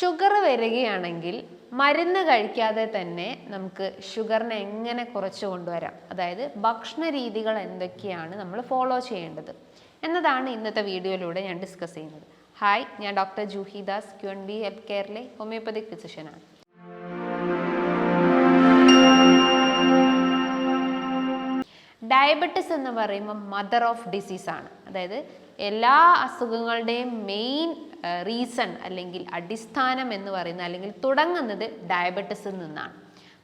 Sugar വരികയാണെങ്കിൽ മരുന്ന് കഴിക്കാതെ തന്നെ നമുക്ക് ഷുഗറിനെ എങ്ങനെ കുറച്ച് കൊണ്ടുവരാം? അതായത് ഭക്ഷണ രീതികൾ എന്തൊക്കെയാണ് നമ്മൾ ഫോളോ ചെയ്യേണ്ടത്? എന്നതാണ് ഇന്നത്തെ വീഡിയോയിലൂടെ ഞാൻ ഡിസ്കസ് ചെയ്യുന്നത്. ഹായ് ഞാൻ doctor Juhidas Q N B health കെയറിലെ homeopathic ഫിസിഷ്യനാണ് ഡയബറ്റിസ് എന്ന് പറയുമ്പോൾ മദർ ഓഫ് ഡിസീസാണ് അതായത് എല്ലാ അസുഖങ്ങളുടെയും മെയിൻ റീസൺ അല്ലെങ്കിൽ അടിസ്ഥാനം എന്ന് പറയുന്നത് അല്ലെങ്കിൽ തുടങ്ങുന്നത് ഡയബറ്റിസിൽ നിന്നാണ്.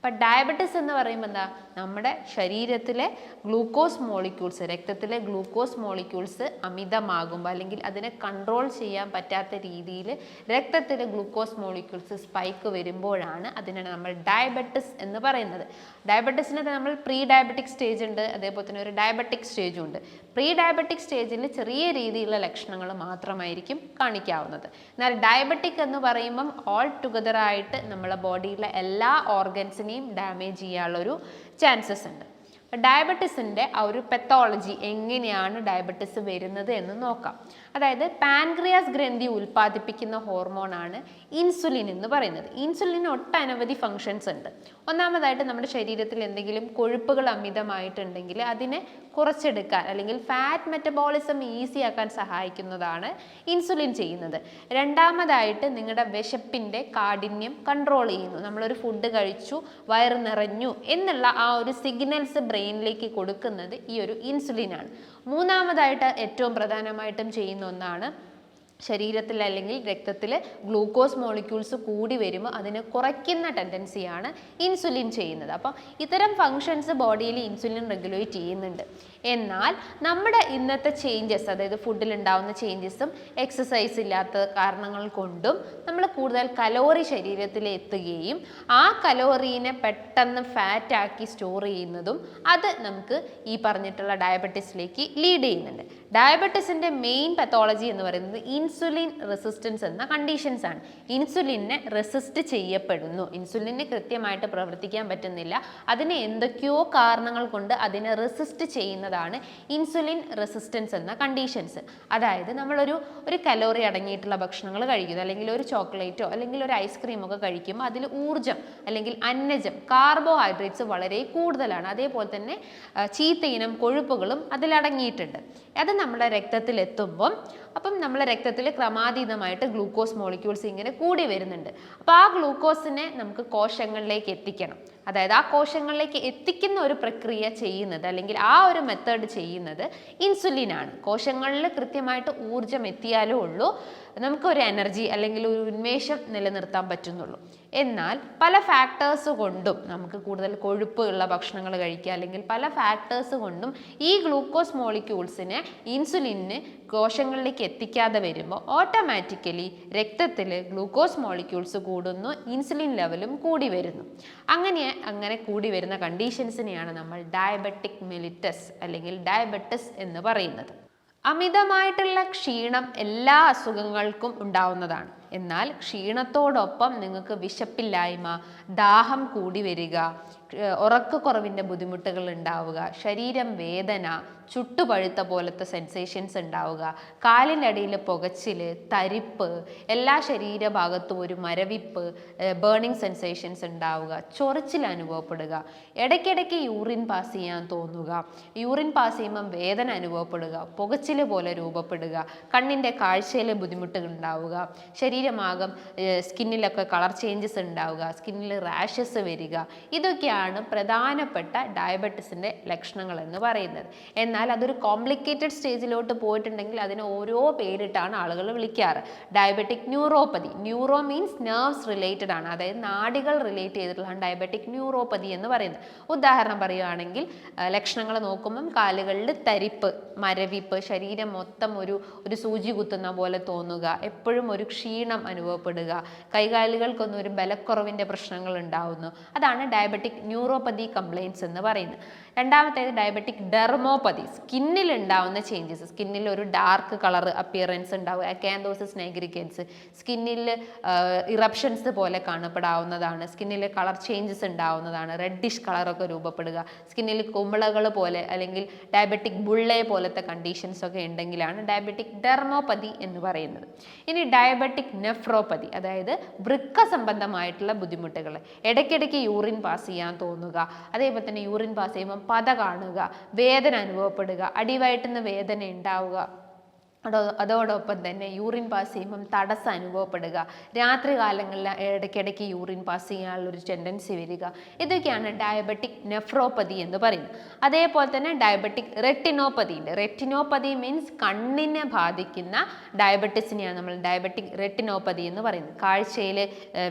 അപ്പം ഡയബറ്റിസ് എന്ന് പറയുമ്പോൾ എന്താ? നമ്മുടെ ശരീരത്തിലെ ഗ്ലൂക്കോസ് മോളിക്യൂൾസ് രക്തത്തിലെ ഗ്ലൂക്കോസ് മോളിക്യൂൾസ് അമിതമാകുമ്പോൾ അല്ലെങ്കിൽ അതിനെ കൺട്രോൾ ചെയ്യാൻ പറ്റാത്ത രീതിയിൽ രക്തത്തിലെ ഗ്ലൂക്കോസ് മോളിക്യൂൾസ് സ്പൈക്ക് വരുമ്പോഴാണ് അതിനാണ് നമ്മൾ ഡയബറ്റിസ് എന്ന് പറയുന്നത്. ഡയബറ്റിസിന് നമ്മൾ പ്രീ ഡയബറ്റിക് സ്റ്റേജ് ഉണ്ട്. അതേപോലെ തന്നെ ഒരു ഡയബറ്റിക് സ്റ്റേജും ഉണ്ട്. പ്രീ ഡയബറ്റിക് സ്റ്റേജിൽ ചെറിയ രീതിയിലുള്ള ലക്ഷണങ്ങൾ മാത്രമായിരിക്കും കാണിക്കാവുന്നത്. എന്നാൽ ഡയബറ്റിക് എന്ന് പറയുമ്പം ഓൾ ടുഗദർ ആയിട്ട് നമ്മളെ ബോഡിയിലെ എല്ലാ ഓർഗൻസിനെയും ഡാമേജ് ചെയ്യാനുള്ളൊരു ചാൻസസ് ഉണ്ട്. ഡയബറ്റിസിന്റെ ആ ഒരു പെത്തോളജി എങ്ങനെയാണ് ഡയബറ്റിസ് വരുന്നത് എന്ന് നോക്കാം. അതായത് പാൻക്രിയാസ് ഗ്രന്ഥി ഉൽപ്പാദിപ്പിക്കുന്ന ഹോർമോണാണ് ഇൻസുലിൻ എന്ന് പറയുന്നത്. ഇൻസുലിന് ഒട്ടനവധി ഫങ്ഷൻസ് ഉണ്ട്. ഒന്നാമതായിട്ട് നമ്മുടെ ശരീരത്തിൽ എന്തെങ്കിലും കൊഴുപ്പുകൾ അമിതമായിട്ടുണ്ടെങ്കിൽ അതിനെ കുറച്ചെടുക്കാൻ അല്ലെങ്കിൽ ഫാറ്റ് മെറ്റബോളിസം ഈസി ആക്കാൻ സഹായിക്കുന്നതാണ് ഇൻസുലിൻ ചെയ്യുന്നത്. രണ്ടാമതായിട്ട് നിങ്ങളുടെ വിശപ്പിന്റെ കാഠിന്യം കൺട്രോൾ ചെയ്യുന്നു. നമ്മളൊരു ഫുഡ് കഴിച്ചു വയറ് നിറഞ്ഞു എന്നുള്ള ആ ഒരു സിഗ്നൽസ് ബ്രെയിനിലേക്ക് കൊടുക്കുന്നത് ഈ ഒരു ഇൻസുലിനാണ്. മൂന്നാമതായിട്ട് ഏറ്റവും പ്രധാനമായിട്ടും ചെയ്യുന്ന ഒന്നാണ് ശരീരത്തിൽ അല്ലെങ്കിൽ രക്തത്തിൽ ഗ്ലൂക്കോസ് മോളിക്യൂൾസ് കൂടി വരുമ്പോൾ അതിനെ കുറയ്ക്കുന്ന ടെൻഡൻസിയാണ് ഇൻസുലിൻ ചെയ്യുന്നത്. അപ്പം ഇത്തരം ഫങ്ഷൻസ് ബോഡിയിൽ ഇൻസുലിൻ റെഗുലേറ്റ് ചെയ്യുന്നുണ്ട്. എന്നാൽ നമ്മുടെ ഇന്നത്തെ ചേഞ്ചസ് അതായത് ഫുഡിൽ ഉണ്ടാവുന്ന ചേഞ്ചസും എക്സസൈസ് ഇല്ലാത്ത കാരണങ്ങൾ കൊണ്ടും നമ്മൾ കൂടുതൽ കലോറി ശരീരത്തിൽ എത്തുകയും ആ കലോറീനെ പെട്ടെന്ന് ഫാറ്റാക്കി സ്റ്റോർ ചെയ്യുന്നതും അത് നമുക്ക് ഈ പറഞ്ഞിട്ടുള്ള ഡയബറ്റീസിലേക്ക് ലീഡ് ചെയ്യുന്നുണ്ട്. ഡയബറ്റീസിന്റെ മെയിൻ പത്തോളജി എന്ന് പറയുന്നത് ഇൻസുലിൻ റെസിസ്റ്റൻസ് എന്ന കണ്ടീഷൻസ് ആണ്. ഇൻസുലിനെ റെസിസ്റ്റ് ചെയ്യപ്പെടുന്നു. ഇൻസുലിന് കൃത്യമായിട്ട് പ്രവർത്തിക്കാൻ പറ്റുന്നില്ല. അതിന് എന്തൊക്കെയോ കാരണങ്ങൾ കൊണ്ട് അതിനെ റെസിസ്റ്റ് ചെയ്യുന്നതാണ് ഇൻസുലിൻ റെസിസ്റ്റൻസ് എന്ന കണ്ടീഷൻസ് അതായത് നമ്മളൊരു ഒരു കലോറി അടങ്ങിയിട്ടുള്ള ഭക്ഷണങ്ങൾ കഴിക്കുന്നു. അല്ലെങ്കിൽ ഒരു ചോക്ലേറ്റോ അല്ലെങ്കിൽ ഒരു ഐസ്ക്രീമോ ഒക്കെ കഴിക്കുമ്പോൾ അതിൽ ഊർജം അല്ലെങ്കിൽ അന്നജം കാർബോഹൈഡ്രേറ്റ്സ് വളരെ കൂടുതലാണ്. അതേപോലെ തന്നെ ചീത്തയിനം കൊഴുപ്പുകളും അതിലടങ്ങിയിട്ടുണ്ട് അത് നമ്മുടെ രക്തത്തിൽ എത്തുമ്പം അപ്പം നമ്മളെ രക്തത്തിൽ ക്രമാതീതമായിട്ട് ഗ്ലൂക്കോസ് മോളിക്യൂൾസ് ഇങ്ങനെ കൂടി വരുന്നുണ്ട്. അപ്പോൾ ആ ഗ്ലൂക്കോസിനെ നമുക്ക് കോശങ്ങളിലേക്ക് എത്തിക്കണം. അതായത് ആ കോശങ്ങളിലേക്ക് എത്തിക്കുന്ന ഒരു പ്രക്രിയ ചെയ്യുന്നത് അല്ലെങ്കിൽ ആ ഒരു മെത്തേഡ് ചെയ്യുന്നത് ഇൻസുലിനാണ് കോശങ്ങളിൽ കൃത്യമായിട്ട് ഊർജം എത്തിയാലേ ഉള്ളൂ. നമുക്ക് ഒരു എനർജി അല്ലെങ്കിൽ ഒരു ഉന്മേഷം നിലനിർത്താൻ പറ്റുന്നുള്ളൂ. എന്നാൽ പല ഫാക്ടേഴ്സ് കൊണ്ടും നമുക്ക് കൂടുതൽ കൊഴുപ്പ് ഉള്ള ഭക്ഷണങ്ങൾ കഴിക്കുക അല്ലെങ്കിൽ പല ഫാക്ടേഴ്സ് കൊണ്ടും ഈ ഗ്ലൂക്കോസ് മോളിക്യൂൾസിനെ ഇൻസുലിന് കോശങ്ങളിലേക്ക് എത്തിക്കാതെ വരുമ്പോൾ ഓട്ടോമാറ്റിക്കലി രക്തത്തിൽ ഗ്ലൂക്കോസ് മോളിക്യൂൾസ് കൂടുന്നു ഇൻസുലിൻ ലെവലും കൂടി വരുന്നു. അങ്ങനെ അങ്ങനെ കൂടി വരുന്ന കണ്ടീഷൻസിനെയാണ് നമ്മൾ ഡയബറ്റിക് മെലിറ്റസ് അല്ലെങ്കിൽ ഡയബറ്റസ് എന്ന് പറയുന്നത്. അമിതമായിട്ടുള്ള ക്ഷീണം എല്ലാ അസുഖങ്ങൾക്കും ഉണ്ടാവുന്നതാണ്. എന്നാൽ ക്ഷീണത്തോടൊപ്പം നിങ്ങൾക്ക് വിശപ്പില്ലായ്മ ദാഹം കൂടി വരിക ഉറക്കക്കുറവിന്റെ ബുദ്ധിമുട്ടുകൾ ഉണ്ടാവുക ശരീരം വേദന ചുട്ടുപഴുത്ത പോലത്തെ സെൻസേഷൻസ് ഉണ്ടാവുക കാലിന്റെ അടിയിൽ പുകച്ചിൽ തരിപ്പ് എല്ലാ ശരീരഭാഗത്തും ഒരു മരവിപ്പ് ബേണിംഗ് സെൻസേഷൻസ് ഉണ്ടാവുക ചൊറിച്ചിൽ അനുഭവപ്പെടുക ഇടയ്ക്കിടയ്ക്ക് യൂറിൻ പാസ് ചെയ്യാൻ തോന്നുക യൂറിൻ പാസ് ചെയ്യുമ്പം വേദന അനുഭവപ്പെടുക പുകച്ചിൽ പോലെ രൂപപ്പെടുക കണ്ണിന്റെ കാഴ്ചയിലെ ബുദ്ധിമുട്ടുകൾ ഉണ്ടാവുക ശരീരമാകം സ്കിന്നിലൊക്കെ കളർ ചേഞ്ചസ് ഉണ്ടാവുക സ്കിന്നിൽ റാഷസ് വരിക ഇതൊക്കെയാണ് പ്രധാനപ്പെട്ട ഡയബറ്റിസിന്റെ ലക്ഷണങ്ങൾ എന്ന് പറയുന്നത്. എന്നാൽ അതൊരു കോംപ്ലിക്കേറ്റഡ് സ്റ്റേജിലോട്ട് പോയിട്ടുണ്ടെങ്കിൽ അതിന് ഓരോ പേരിട്ടാണ് ആളുകൾ വിളിക്കാറ്. Diabetic neuropathy. Neuro means nerves related ആണ്. അതായത് നാടികൾ റിലേറ്റ് ചെയ്തിട്ടുള്ളതാണ് ഡയബറ്റിക് ന്യൂറോപ്പതി എന്ന് പറയുന്നത്. ഉദാഹരണം പറയുകയാണെങ്കിൽ ലക്ഷണങ്ങൾ നോക്കുമ്പം കാലുകളിൽ തരിപ്പ് മരവിപ്പ് ശരീരം മൊത്തം ഒരു ഒരു സൂചി കുത്തുന്ന പോലെ തോന്നുക എപ്പോഴും ഒരു ക്ഷീണം അനുഭവപ്പെടുക. കൈകാലുകൾക്കൊന്നും ഒരു ബലക്കുറവിന്റെ പ്രശ്നങ്ങൾ ഉണ്ടാവുന്നു. അതാണ് ഡയബറ്റിക് ന്യൂറോപ്പതി കംപ്ലയിൻസ് എന്ന് പറയുന്നത്. രണ്ടാമത്തേത് ഡയബറ്റിക് ഡെർമോപ്പതി സ്കിന്നിൽ ഉണ്ടാവുന്ന ചേഞ്ചസ് സ്കിന്നിൽ ഒരു ഡാർക്ക് കളർ അപ്പിയറൻസ് ഉണ്ടാവുക. കാൻഡോസിസ് നൈഗ്രിക്കൻസ് സ്കിന്നിൽ ഇറപ്ഷൻസ് പോലെ കാണപ്പെടാവുന്നതാണ്. സ്കിന്നിൽ കളർ ചേഞ്ചസ് ഉണ്ടാവുന്നതാണ്. റെഡിഷ് കളറൊക്കെ രൂപപ്പെടുക. സ്കിന്നിൽ കുമ്പളകൾ പോലെ അല്ലെങ്കിൽ ഡയബറ്റിക് ബുള്ളെ പോലത്തെ കണ്ടീഷൻസ് ഒക്കെ ഉണ്ടെങ്കിലാണ് ഡയബറ്റിക് ഡെർമോപ്പതി എന്ന് പറയുന്നത്. ഇനി ഡയബറ്റിക് നെഫ്രോപ്പതി അതായത് വൃക്ക സംബന്ധമായിട്ടുള്ള ബുദ്ധിമുട്ടുകൾ. ഇടയ്ക്കിടയ്ക്ക് യൂറിൻ പാസ് ചെയ്യാൻ തോന്നുക. അതേപോലെ തന്നെ യൂറിൻ പാസ് ചെയ്യുമ്പോൾ പത കാണുക വേദന അനുഭവപ്പെടുക അടിവയറ്റുന്ന വേദന ഉണ്ടാവുക. അതോ അതോടൊപ്പം തന്നെ യൂറിൻ പാസ് ചെയ്യുമ്പം തടസ്സം അനുഭവപ്പെടുക. രാത്രി കാലങ്ങളിൽ ഇടയ്ക്കിടയ്ക്ക് യൂറിൻ പാസ് ചെയ്യാനുള്ളൊരു ടെൻഡൻസി വരിക. ഇതൊക്കെയാണ് ഡയബറ്റിക് നെഫ്രോപ്പതി എന്ന് പറയുന്നത്. അതേപോലെ തന്നെ ഡയബറ്റിക് റെറ്റിനോപ്പതി ഉണ്ട്. റെറ്റിനോപ്പതി മീൻസ് കണ്ണിനെ ബാധിക്കുന്ന ഡയബറ്റിസിനെയാണ് നമ്മൾ ഡയബറ്റിക് റെറ്റിനോപ്പതി എന്ന് പറയുന്നത്. കാഴ്ചയിൽ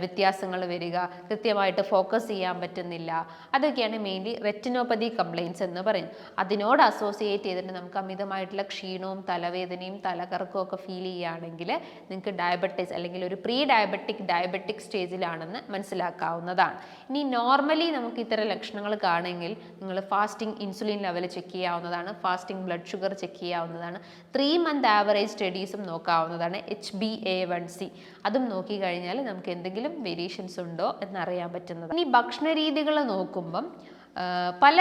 വ്യത്യാസങ്ങൾ വരിക കൃത്യമായിട്ട് ഫോക്കസ് ചെയ്യാൻ പറ്റുന്നില്ല. അതൊക്കെയാണ് മെയിൻലി റെറ്റിനോപ്പതി കംപ്ലയിൻസ് എന്ന് പറയുന്നത്. അതിനോട് അസോസിയേറ്റ് ചെയ്തിട്ട് നമുക്ക് അമിതമായിട്ടുള്ള ക്ഷീണവും തലവേദനയും തലകറക്കവും ഒക്കെ ഫീൽ ചെയ്യുകയാണെങ്കിൽ നിങ്ങൾക്ക് ഡയബറ്റിസ് അല്ലെങ്കിൽ ഒരു പ്രീ ഡയബറ്റിക് ഡയബറ്റിക് സ്റ്റേജിലാണെന്ന് മനസ്സിലാക്കാവുന്നതാണ്. ഇനി നോർമലി നമുക്ക് ഇത്തരം ലക്ഷണങ്ങൾ കാണുമെങ്കിൽ നിങ്ങൾ ഫാസ്റ്റിംഗ് ഇൻസുലിൻ ലെവൽ ചെക്ക് ചെയ്യാവുന്നതാണ് ഫാസ്റ്റിംഗ് ബ്ലഡ് ഷുഗർ ചെക്ക് ചെയ്യാവുന്നതാണ് ത്രീ മന്ത് ആവറേജ് സ്റ്റഡീസും നോക്കാവുന്നതാണ് H B A one C അതും നോക്കിക്കഴിഞ്ഞാൽ നമുക്ക് എന്തെങ്കിലും വേരിയേഷൻസ് ഉണ്ടോ എന്നറിയാൻ പറ്റുന്നത് ഇനി ഭക്ഷണ രീതികൾ നോക്കുമ്പം പല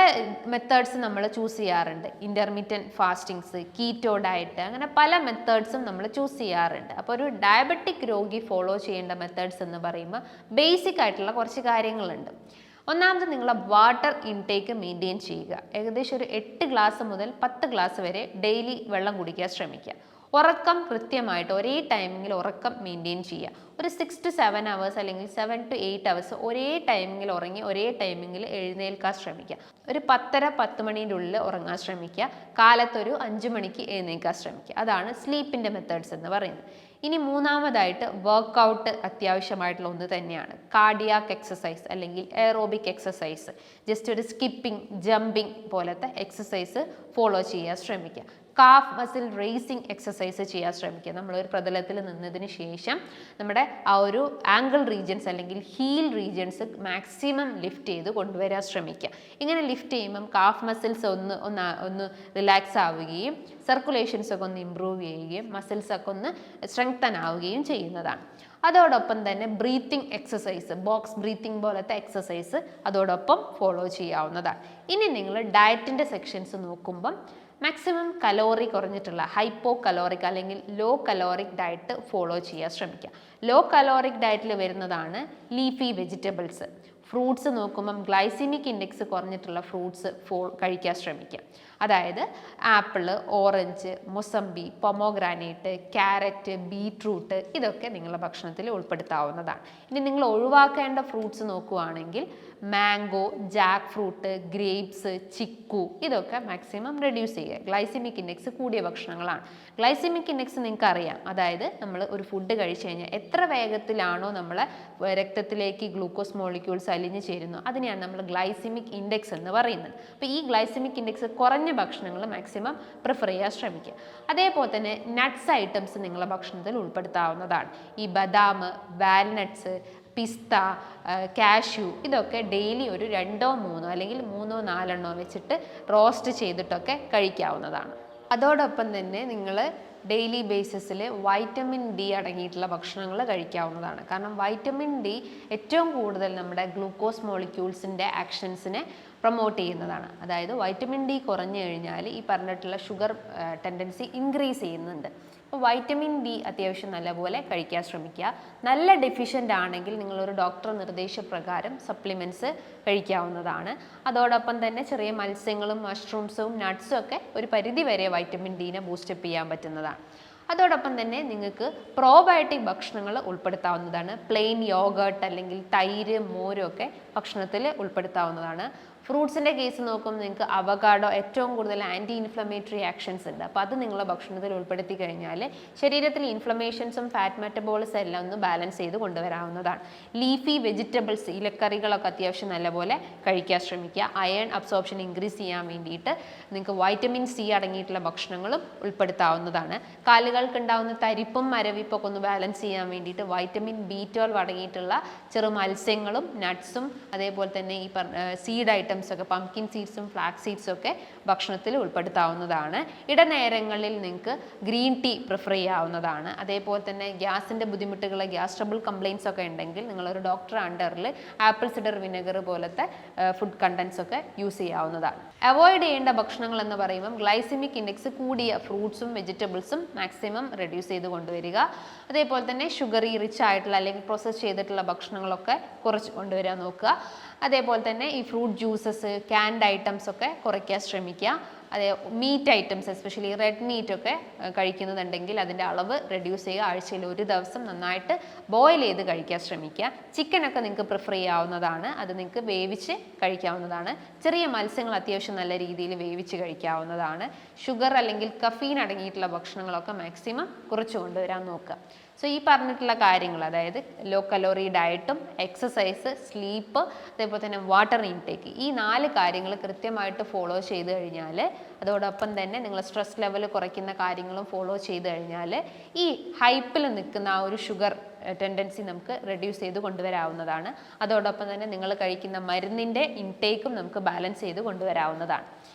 മെത്തേഡ്സ് നമ്മൾ ചൂസ് ചെയ്യാറുണ്ട്. ഇന്റർമീറ്റൻ ഫാസ്റ്റിങ്സ് കീറ്റോ ഡയറ്റ് അങ്ങനെ പല മെത്തേഡ്സും നമ്മൾ ചൂസ് ചെയ്യാറുണ്ട്. അപ്പോൾ ഒരു ഡയബറ്റിക് രോഗി ഫോളോ ചെയ്യേണ്ട മെത്തേഡ്സ് എന്ന് പറയുമ്പോൾ ബേസിക് ആയിട്ടുള്ള കുറച്ച് കാര്യങ്ങളുണ്ട്. ഒന്നാമത് നിങ്ങളെ വാട്ടർ ഇൻടേക്ക് മെയിന്റെയിൻ ചെയ്യുക. ഏകദേശം ഒരു എട്ട് ഗ്ലാസ് മുതൽ പത്ത് ഗ്ലാസ് വരെ ഡെയിലി വെള്ളം കുടിക്കാൻ ശ്രമിക്കുക. ഉറക്കം കൃത്യമായിട്ട് ഒരേ ടൈമിങ്ങിൽ ഉറക്കം മെയിന്റെയിൻ ചെയ്യുക. ഒരു സിക്സ് ടു സെവൻ അവേഴ്സ് അല്ലെങ്കിൽ സെവൻ ടു എയ്റ്റ് അവേഴ്സ് ഒരേ ടൈമിങ്ങിൽ ഉറങ്ങി ഒരേ ടൈമിങ്ങിൽ എഴുന്നേൽക്കാൻ ശ്രമിക്കുക. ഒരു പത്തര പത്ത് മണീന്റെ ഉള്ളിൽ ഉറങ്ങാൻ ശ്രമിക്കുക. കാലത്തൊരു അഞ്ച് മണിക്ക് എഴുന്നേൽക്കാൻ ശ്രമിക്കുക. അതാണ് സ്ലീപ്പിന്റെ മെത്തേഡ്സ് എന്ന് പറയുന്നത്. ഇനി മൂന്നാമതായിട്ട് വർക്കൗട്ട് അത്യാവശ്യമായിട്ടുള്ള ഒന്ന് തന്നെയാണ്. കാർഡിയാക്ക് എക്സസൈസ് അല്ലെങ്കിൽ എയറോബിക് എക്സസൈസ് ജസ്റ്റ് ഒരു സ്കിപ്പിംഗ് ജമ്പിങ് പോലത്തെ എക്സസൈസ് ഫോളോ ചെയ്യാൻ ശ്രമിക്കുക. കാഫ് മസിൽ റേസിംഗ് എക്സസൈസ് ചെയ്യാൻ ശ്രമിക്കുക. നമ്മളൊരു പ്രതലത്തിൽ നിന്നതിന് ശേഷം നമ്മുടെ ആ ഒരു ആംഗിൾ റീജിയൻസ് അല്ലെങ്കിൽ ഹീൽ റീജിയൻസ് മാക്സിമം ലിഫ്റ്റ് ചെയ്ത് കൊണ്ടുവരാൻ ശ്രമിക്കുക. ഇങ്ങനെ ലിഫ്റ്റ് ചെയ്യുമ്പം കാഫ് മസിൽസ് ഒന്ന് ഒന്ന് ഒന്ന് റിലാക്സ് ആവുകയും സർക്കുലേഷൻസ് ഒക്കെ ഒന്ന് ഇമ്പ്രൂവ് ചെയ്യുകയും മസിൽസ് ഒക്കെ ഒന്ന് സ്ട്രെങ്തൻ ആവുകയും ചെയ്യുന്നതാണ്. അതോടൊപ്പം തന്നെ ബ്രീത്തിങ് എക്സസൈസ് ബോക്സ് ബ്രീത്തിങ് പോലത്തെ എക്സസൈസ് അതോടൊപ്പം ഫോളോ ചെയ്യാവുന്നതാണ്. ഇനി നിങ്ങൾ ഡയറ്റിന്റെ സെക്ഷൻസ് നോക്കുമ്പം മാക്സിമം കലോറി കുറഞ്ഞിട്ടുള്ള ഹൈപ്പോ കലോറിക് അല്ലെങ്കിൽ ലോ കലോറിക് ഡയറ്റ് ഫോളോ ചെയ്യാൻ ശ്രമിക്കുക. ലോ കലോറിക് ഡയറ്റിൽ വരുന്നതാണ് ലീഫി വെജിറ്റബിൾസ് ഫ്രൂട്ട്സ് നോക്കുമ്പം ഗ്ലൈസിമിക് ഇൻഡെക്സ് കുറഞ്ഞിട്ടുള്ള ഫ്രൂട്ട്സ് ഫോ കഴിക്കാൻ ശ്രമിക്കുക. അതായത് apple orange mosambi pomegranate carrot beetroot ഇതൊക്കെ നിങ്ങളുടെ ഭക്ഷണത്തിൽ ഉൾപ്പെടുത്താവുന്നതാണ്. ഇനി നിങ്ങൾ ഒഴിവാക്കേണ്ട ഫ്രൂട്ട്സ് നോക്കുകയാണെങ്കിൽ mango jackfruit grapes chikoo ഇതൊക്കെ മാക്സിമം റെഡ്യൂസ് ചെയ്യുക. ഗ്ലൈസിമിക് ഇൻഡെക്സ് കൂടിയ ഭക്ഷണങ്ങളാണ്. ഗ്ലൈസിമിക് ഇൻഡെക്സ് നിങ്ങൾക്ക് അറിയാം അതായത് നമ്മൾ ഒരു ഫുഡ് കഴിച്ചു കഴിഞ്ഞാൽ എത്ര വേഗത്തിലാണോ നമ്മളെ രക്തത്തിലേക്ക് ഗ്ലൂക്കോസ് മോളിക്യൂൾസ് അലിഞ്ഞു ചേരുന്നു അതിനെയാണ് നമ്മൾ ഗ്ലൈസിമിക് ഇൻഡെക്സ് എന്ന് പറയുന്നത്. അപ്പോൾ ഈ ഗ്ലൈസിമിക് ഇൻഡെക്സ് കുറഞ്ഞ ഭക്ഷണങ്ങൾ മാക്സിമം പ്രിഫർ ചെയ്യാൻ ശ്രമിക്കുക. അതേപോലെ തന്നെ നട്ട്സ് ഐറ്റംസ് നിങ്ങളുടെ ഭക്ഷണത്തിൽ ഉൾപ്പെടുത്താവുന്നതാണ്. ഈ ബദാം വാൽനട്ട്സ് പിസ്ത കാഷ്യൂ ഇതൊക്കെ ഡെയിലി ഒരു രണ്ടോ മൂന്നോ അല്ലെങ്കിൽ മൂന്നോ നാലെണ്ണോ വെച്ചിട്ട് റോസ്റ്റ് ചെയ്തിട്ടൊക്കെ കഴിക്കാവുന്നതാണ്. അതോടൊപ്പം തന്നെ നിങ്ങൾ ഡെയിലി ബേസിസിൽ വൈറ്റമിൻ ഡി അടങ്ങിയിട്ടുള്ള ഭക്ഷണങ്ങൾ കഴിക്കാവുന്നതാണ്. കാരണം വൈറ്റമിൻ ഡി ഏറ്റവും കൂടുതൽ നമ്മുടെ ഗ്ലൂക്കോസ് മോളിക്യൂൾസിന്റെ ആക്ഷൻസിനെ പ്രൊമോട്ട് ചെയ്യുന്നതാണ്. അതായത് വൈറ്റമിൻ ഡി കുറഞ്ഞു കഴിഞ്ഞാൽ ഈ പറഞ്ഞിട്ടുള്ള ഷുഗർ ടെൻഡൻസി ഇൻക്രീസ് ചെയ്യുന്നുണ്ട്. അപ്പോൾ വൈറ്റമിൻ ഡി അത്യാവശ്യം നല്ലപോലെ കഴിക്കാൻ ശ്രമിക്കുക. നല്ല ഡെഫിഷ്യന്റ് ആണെങ്കിൽ നിങ്ങളൊരു ഡോക്ടർ നിർദ്ദേശപ്രകാരം സപ്ലിമെന്റ്സ് കഴിക്കാവുന്നതാണ്. അതോടൊപ്പം തന്നെ ചെറിയ മത്സ്യങ്ങളും മഷ്റൂംസും നട്ട്സും ഒക്കെ ഒരു പരിധി വരെ വൈറ്റമിൻ ഡീനെ ബൂസ്റ്റപ്പ് ചെയ്യാൻ പറ്റുന്നതാണ്. അതോടൊപ്പം തന്നെ നിങ്ങൾക്ക് പ്രോബയോട്ടിക് ഭക്ഷണങ്ങൾ ഉൾപ്പെടുത്താവുന്നതാണ്. പ്ലെയിൻ യോഗർട്ട് അല്ലെങ്കിൽ തൈര് മോരും ഒക്കെ ഭക്ഷണത്തിൽ ഉൾപ്പെടുത്താവുന്നതാണ്. ഫ്രൂട്ട്സിന്റെ കേസ് നോക്കുമ്പോൾ നിങ്ങൾക്ക് അവകാഡോ ഏറ്റവും കൂടുതൽ ആന്റി ഇൻഫ്ലമേറ്ററി ആക്ഷൻസ് ഉണ്ട്. അപ്പോൾ അത് നിങ്ങളുടെ ഭക്ഷണത്തിൽ ഉൾപ്പെടുത്തി കഴിഞ്ഞാൽ ശരീരത്തിൽ ഇൻഫ്ലമേഷൻസും ഫാറ്റ് മെറ്റബോൾസും എല്ലാം ഒന്ന് ബാലൻസ് ചെയ്ത് കൊണ്ടുവരാവുന്നതാണ്. ലീഫി വെജിറ്റബിൾസ് ഇലക്കറികളൊക്കെ അത്യാവശ്യം നല്ലപോലെ കഴിക്കാൻ ശ്രമിക്കുക. അയൺ അബ്സോർപ്ഷൻ ഇൻക്രീസ് ചെയ്യാൻ വേണ്ടിയിട്ട് നിങ്ങൾക്ക് വൈറ്റമിൻ സി അടങ്ങിയിട്ടുള്ള ഭക്ഷണങ്ങളും ഉൾപ്പെടുത്താവുന്നതാണ്. കാലുകൾക്ക് ഉണ്ടാകുന്ന തരിപ്പും മരവിപ്പൊക്കെ ഒന്ന് ബാലൻസ് ചെയ്യാൻ വേണ്ടിയിട്ട് വൈറ്റമിൻ ബി ട്വൽവ് അടങ്ങിയിട്ടുള്ള ചെറു മത്സ്യങ്ങളും നട്ട്സും അതേപോലെ തന്നെ ഈ പറഞ്ഞ സീഡ് ഐറ്റംസ് ഒക്കെ പംകിൻ സീഡ്സും ഫ്ലാക്സ് സീഡ്സും ഒക്കെ ഭക്ഷണത്തിൽ ഉൾപ്പെടുത്താവുന്നതാണ്. ഇടനേരങ്ങളിൽ നിങ്ങൾക്ക് ഗ്രീൻ ടീ പ്രിഫർ ചെയ്യാവുന്നതാണ്. അതേപോലെ തന്നെ ഗ്യാസിന്റെ ബുദ്ധിമുട്ടുകൾ ഗ്യാസ് ട്രബിൾ കംപ്ലയിൻസ് ഒക്കെ ഉണ്ടെങ്കിൽ നിങ്ങളൊരു ഡോക്ടർ അണ്ടറിൽ ആപ്പിൾ സിഡർ വിനെഗർ പോലത്തെ ഫുഡ് കണ്ടൻസ് ഒക്കെ യൂസ് ചെയ്യാവുന്നതാണ്. അവോയ്ഡ് ചെയ്യേണ്ട ഭക്ഷണങ്ങൾ എന്ന് പറയുമ്പം ഗ്ലൈസിമിക് ഇൻഡെക്സ് കൂടിയ ഫ്രൂട്ട്സും വെജിറ്റബിൾസും മാക്സിമം റെഡ്യൂസ് ചെയ്ത് കൊണ്ടുവരിക. അതേപോലെ തന്നെ ഷുഗറി റിച്ച് ആയിട്ടുള്ള അല്ലെങ്കിൽ പ്രോസസ്സ് ചെയ്തിട്ടുള്ള ഭക്ഷണങ്ങളൊക്കെ കുറച്ച് കൊണ്ടുവരാൻ നോക്കുക. അതേപോലെ തന്നെ ഈ ഫ്രൂട്ട് ജ്യൂസസ് ക്യാൻഡ് ഐറ്റംസ് ഒക്കെ കുറയ്ക്കാൻ ശ്രമിക്കുക. അതേ meat items especially red meat ഒക്കെ കഴിക്കുന്നുണ്ടെങ്കിൽ അതിന്റെ അളവ് റെഡ്യൂസ് ചെയ്യുക. ആഴ്ചയിൽ ഒരു ദിവസം നന്നായിട്ട് ബോയിൽ ചെയ്ത് കഴിക്കാൻ ശ്രമിക്കുക. ചിക്കനൊക്കെ നിങ്ങൾക്ക് പ്രിഫർ ചെയ്യാവുന്നതാണ്. അത് നിങ്ങൾക്ക് വേവിച്ച് കഴിക്കാവുന്നതാണ്. ചെറിയ മത്സ്യങ്ങൾ അത്യാവശ്യം നല്ല രീതിയിൽ വേവിച്ച് കഴിക്കാവുന്നതാണ്. ഷുഗർ അല്ലെങ്കിൽ കഫീൻ അടങ്ങിയിട്ടുള്ള ഭക്ഷണങ്ങളൊക്കെ മാക്സിമം കുറച്ച് കൊണ്ടുവരാൻ നോക്കുക. സോ ഈ പറഞ്ഞിട്ടുള്ള കാര്യങ്ങൾ അതായത് ലോ കലോറി ഡയറ്റും എക്സസൈസ് സ്ലീപ്പ് അതേപോലെ തന്നെ വാട്ടർ ഇൻടേക്ക് ഈ നാല് കാര്യങ്ങൾ കൃത്യമായിട്ട് ഫോളോ ചെയ്ത് കഴിഞ്ഞാൽ അതോടൊപ്പം തന്നെ നിങ്ങൾ സ്ട്രെസ് ലെവൽ കുറയ്ക്കുന്ന കാര്യങ്ങളും ഫോളോ ചെയ്ത് കഴിഞ്ഞാൽ ഈ ഹൈപ്പിൽ നിൽക്കുന്ന ആ ഒരു ഷുഗർ ടെൻഡൻസി നമുക്ക് റെഡ്യൂസ് ചെയ്ത് കൊണ്ടുവരാവുന്നതാണ്. അതോടൊപ്പം തന്നെ നിങ്ങൾ കഴിക്കുന്ന മരുന്നിന്റെ ഇൻടേക്കും നമുക്ക് ബാലൻസ് ചെയ്ത് കൊണ്ടുവരാവുന്നതാണ്.